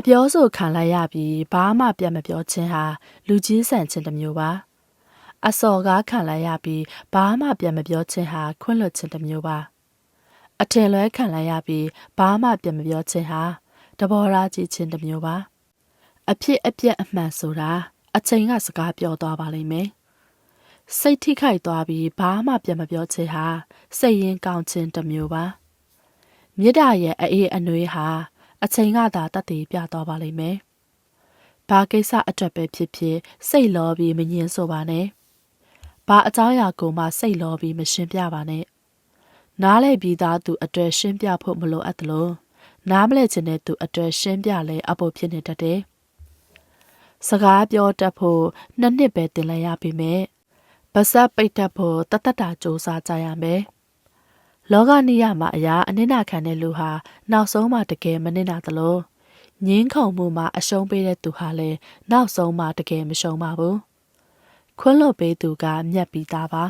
အပြောဆိုခံလိုက်ရပြီးဘာမှပြန်မပြောခြင်းဟာလူကြီးဆန်ခြင်းတစ်မျိုးပါအစော်ကားခံလိုက်ရပြီးဘာမှပြန်မပြောခြင်းဟာခွင့်လွှတ်ခြင်းတစ်မျိုးပါအထင်လွဲခံလိုက်ရပြီးဘာမှပြန်မပြောခြင်းဟာတဘောရာကြည့်ခြင်းတစ်မျိုးပါအဖြစ်အပျက်အမှန်ဆိုတာအချိန်ကစကားပြောသွားပါလိမ့်မယ်စိတ်ထိခိုက်သွားပြီးဘာမှပြန်မပြောခြင်းဟာစိတ်ရင်းကောင်းခြင်းတစ်မျိုးပါမေတ္တာရဲ့အေးအနှွေးဟာ အချိန်ကသာတတ်တည်ပြသွားပါလိမ့်မယ်။ဘာကိစ္စအတွက်ပဲဖြစ်ဖြစ် စိတ်လောပြီးမငြင်းဆိုပါနဲ့။ဘာအကြောင်းအရာကိုမှစိတ်လောပြီးမရှင်းပြပါနဲ့။နားလေပြီးသားသူအတွက်ရှင်းပြဖို့မလိုအပ်သလိုနားမလဲခြင်းတဲ့သူအတွက်ရှင်းပြလဲအဖို့ဖြစ်နေတတ်တယ်။စကားပြောတတ်ဖို့နှစ်နှစ်ပဲတင်လိုက်ရပြီမဲ့။ပါစပ်ပိတ်တတ်ဖို့တတ်တတ်တာစူးစမ်းကြရမယ်။ လောကနိယမှာအရာအနစ်နာခံတဲ့လူဟာနောက်ဆုံးမှတကယ်မနစ်နာသလိုငင်းခုန်မှုမှာအရှုံးပေးတဲ့သူဟာလည်းနောက်ဆုံးမှတကယ်မရှုံးပါဘူးခွန်းလွတ်ပေးသူကမြတ်ပြီးသားပါ